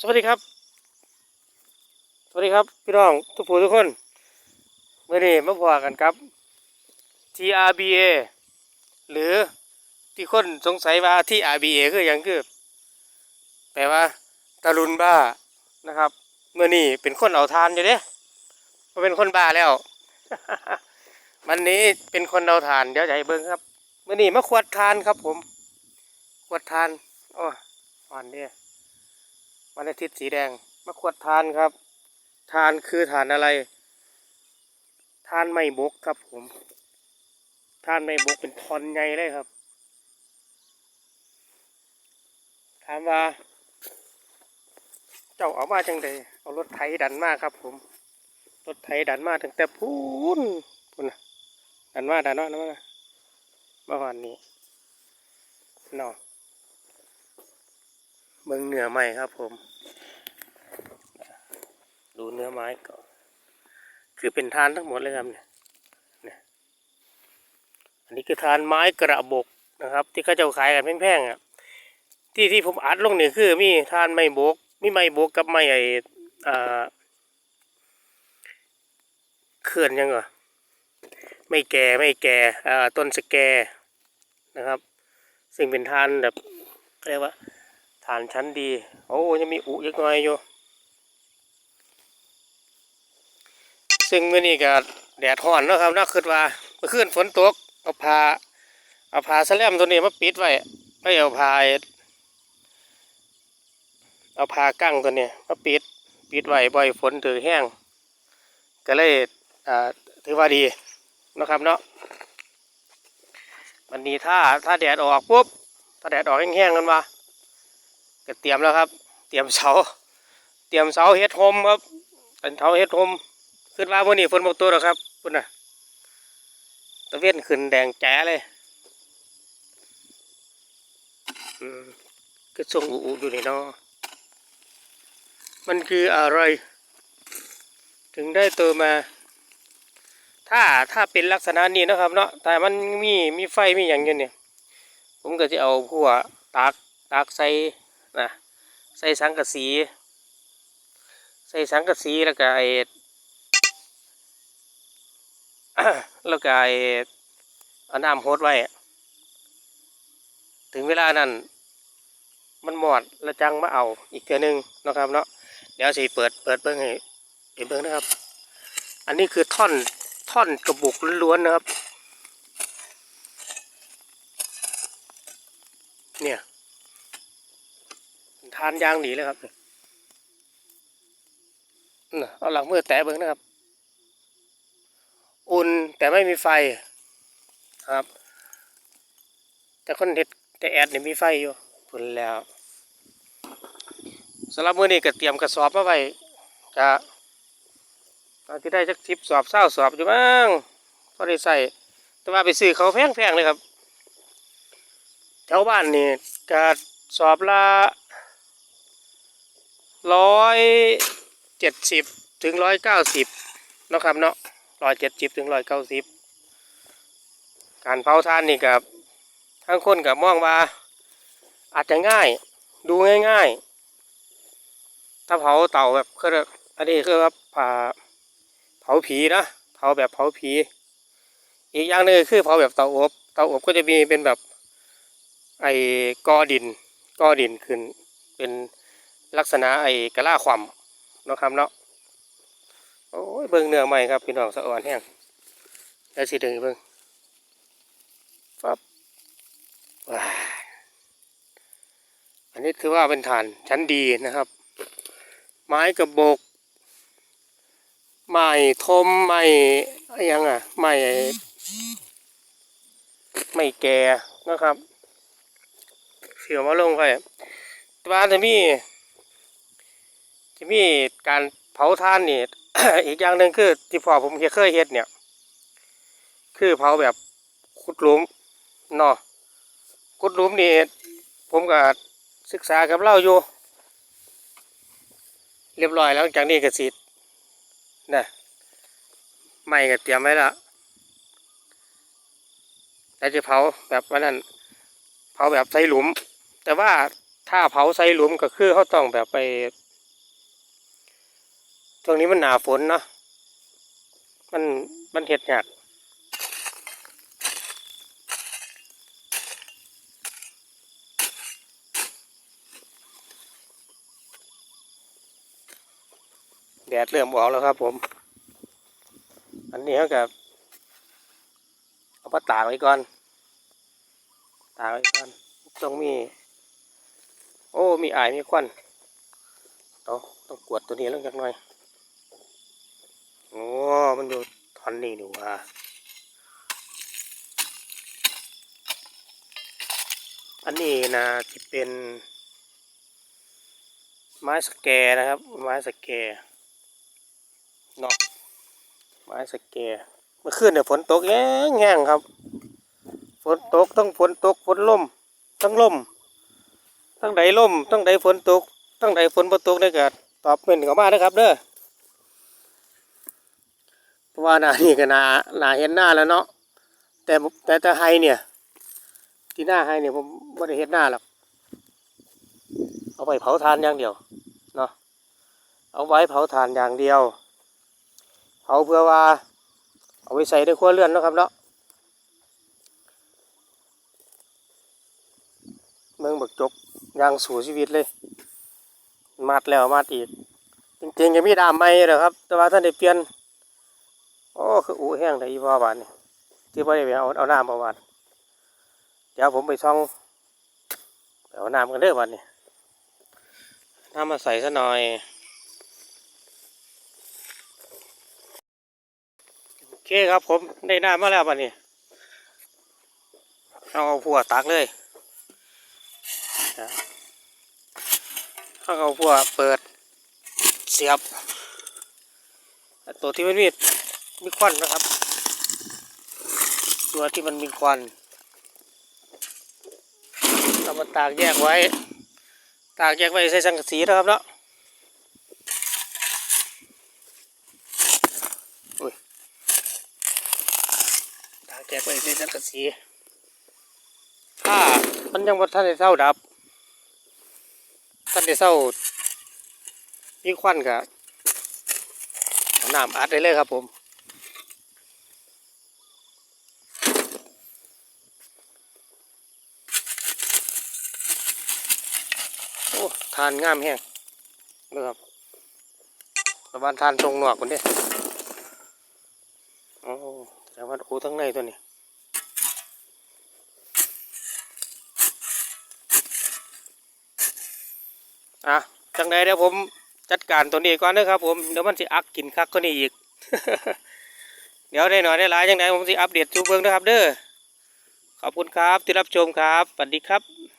สวัสดีครับ สวัสดีครับ พี่น้องทุกผู้ทุกคนเมื่อนี้มาพอกันครับ TRBA หรือที่คนสงสัยว่าที่ RBA คืออย่างคือ แปลว่าตะลุนบ้านะครับเมื่อนี้เป็นคนเอาทานอยู่เด้มาเป็นคนบ้าแล้ว วันนี้เป็นคนเอาทานเดี๋ยวให้เบิ้งครับเมื่อนี้มาขวดทานครับผมขวดทานโอ้อ่อนเนี่ย วันอาทิตย์สีแดงมะขวดทานครับ ทานคือทานอะไร ทานไม่บกครับผม ทานไม่บกเป็นทอนใหญ่เลยครับ ถามว่า เจ้าเอามาจังใดเอารถไถดันมากครับ ผม รถไถดันมาตั้งแต่พูนพูนดันมากดันมาดันมาเมื่อวานนี้เนาะ เบิ่งเนื้อใหม่ครับผม ดูเนื้อไม้ก่อนคือเป็นทานทั้งหมดเลยครับเนี่ยนี่ยอันนี้คือทานไม้กระบอกนะครับ ที่เขาจะขายกันแพงๆอะที่ที่ผมอัดลงเนี่ยคือมีทานไม้บกมีไม้บกกับไม้ไอ้อ่าเขื่อนยังเหรอไม่แก่ไม่แก่ต้นสแกนะครับ ซึ่งเป็นทานแบบเรียกว่า ฐานชั้นดี โอ้ยังมีอุยักหน่อยอยู่ ซึ่งเมื่อนี้ก็แดดร้อนนะครับน่าคิดว่าเมื่อคืนฝนตกเอาผ้าเอาผ้าสแลมตัวนี้มาปิดไว้ไม่เอาผ้าเอาผ้ากั้งตัวนี้มาปิดปิดไว้บ่อยฝนถือแห้ง ก็เลยถือว่าดีนะครับเนาะวันนี้ถ้าถ้าแดดออกปุ๊บถ้าแดดออกแห้งๆกันว่า ก็เตรียมแล้วครับ เตรียมเสา เตรียมเสาเฮ็ดโฮมครับเป็นเสาเฮ็ดโฮมขึ้นมาวันนี้ฝนบกตัวแล้วครับคุณน่ะตะเวนขึ้นแดงแจ๋เลยอืมก็ส่งอูอูอยู่นี่เนาะมันคืออะไร ถึงได้ตัวมา ถ้าถ้าเป็นลักษณะนี้นะครับ เนาะแต่มันมีมีไฟมีอย่างอยู่เนี่ย ผมก็จะเอาพวกตากตากใส่ นะใส่สังกะสี ใส่สังกะสีแล้วก็ไอ้แล้วก็ไอ้เอาน้ำโฮดไว้ ถึงเวลานั้นมันหมดแล้วจังมาเอาอีกเทื่อหนึงนะครับเนาะเดี๋ยวสิเปิดเปิดเบิ้งให้เห็นเบิ้งนะครับ อันนี้คือท่อนท่อนกระบุกล้วนๆนะครับ เนี่ย ทานยางหนีเลยครับเอาหลังมือแตะเบิ้งนะครับ อุ่นแต่ไม่มีไฟครับ แต่คนเห็ดแต่แอดเนี่ยมีไฟอยู่พุ่นแล้วสำหรับมือนี้ก็เตรียมกระสอบมาไว้จะตอนที่ได้จักทิปสอบเศร้าสอบอยู่บ้างพอได้ใส่แต่ว่าไปซื้อเขาแพงๆเลยครับแถวบ้านนี่ก็สอบละ ร้อยเจ็ดสิบถึงร้อยเก้าสิบนะครับเนาะร้อยเจ็ดสิบถึงร้อยเก้าสิบการเผาทานนี่กับทั้งคนกับมองว่า อาจจะง่ายดูง่ายๆ ถ้าเผาเต่าแบบคืออันนี้คือว่าผ่าเผาผีนะเผาแบบเผาผี อีกอย่างหนึงคือเผาแบบเตาอบเตาอบก็จะมีเป็นแบบไอ้กอดินกอดินขึ้นเป็น ลักษณะไอ้กะลาความนะครับเนาะโอ้ยเบิ่งเนื้อใหม่ครับพี่น้องสะอ่อนแห้งแล้วสิดึงเบิ่งปั๊บว้าอันนี้ถือว่าเป็นฐานชั้นดีนะครับ ไม้กระบอกไม้ทมไม้อะไรยังอะไม้ไม้แก่นะครับ เสียวมาลงไปแตว่าจะมี จะมีการเผาท่านนี่ อีกอย่างหนึ่งคือที่พ่อผมเคยเฮ็ดเนี่ย คือเผาแบบขุดหลุมเนาะขุดหลุมนี่ผมก็ศึกษากับเล่าอยู่ เรียบร้อยแล้วจากนี้ก็สินะไม่ก็เตรียมไว้ละแต่จะเผาแบบว่านั้นเผาแบบใส่หลุม แต่ว่าถ้าเผาใส่หลุมก็คือเขาต้องแบบไป ช่วงนี้มันหนาฝนเนาะมันมันเห็ดหยากแดดเริ่มออกแล้วครับผม อันนี้เขากับเอามาตากไว้ก่อน ตากไว้ก่อน ต้องมี โอ้ มีอายมีควันเอาต้องกวดตัวนี้ลงจักหน่อย โอ้มันอยู่ท่อนนี้นี่ว่าอันนี้นะที่เป็น ไม้สแกนะครับ ไม้สแกเนาะไม้สแกเมื่อคืนเนี่ยฝนตกแง่งแง่งครับฝนตกต้องฝนตกฝนล่มทั้งล่มตั้งใดล่มตั้งใดฝนตกตั้งใดฝนบ่ตกได้ก็ตอบเป็นเข้ามาเด้อครับเด้อ ว่านานี่ก็นานาเห็นหน้าแล้วเนาะแต่แต่แต่ไฮเนี่ย ที่หน้าไฮเนี่ยผมไม่ได้เห็นหน้าหรอกเอาไปเผาทานอย่างเดียวเนาะเอาไว้เผาทานอย่างเดียวเผาเพื่อว่า เอาไว้ใส่ในครัวเรือนนะครับเนาะเมืองบักจกยางสู่ชีวิตเลย มัดแล้วมัดอีกจริงๆยังมีดามไม่เหรอครับ แต่ว่าท่านได้เปลี่ยน โอ้คืออูแห้งแต่อีพ่อบานนี่ที่พ่อได้ไปเอาเอาน้ำมาบานเดี๋ยวผมไปช่องเอาน้ำกันเด้อวันนี้น้ำมาใส่ซะหน่อยโอเคครับผมได้น้ำมาแล้ววันนี้เอาเอาผัวตักเลยถ้าเอาพวเปิดเสียบตัวที่มันมี มีควันนะครับ ตัวที่มันมีควันเรามาตากแยกไว้ ตากแยกไว้ใส่สังกะสีนะครับเนาะอุ้ยตากแยกไว้ใส่สังกะสีถ้ามันยังบ่ทันได้เท่าดับท่านได้เศร้ามีควันกับน้ำอัดได้เลยครับผม อ้ทานงามแห้งนะครับระมาณทานตรงหนวกคนเด้โอ้แต่ว่าโอ้ทั้งในตัวนี้อะจังใดเดี๋ยวผมจัดการตัวนี้ก่อนนะครับผมเดี๋ยวมันสิอักกินคักก็นี่อีก เดี๋ยวได้หน่อยได้หลายจังใดผมสิอัปเดตชูเบิงนะครับเด้อขอบคุณครับที่รับชมครับสวัสดีครับ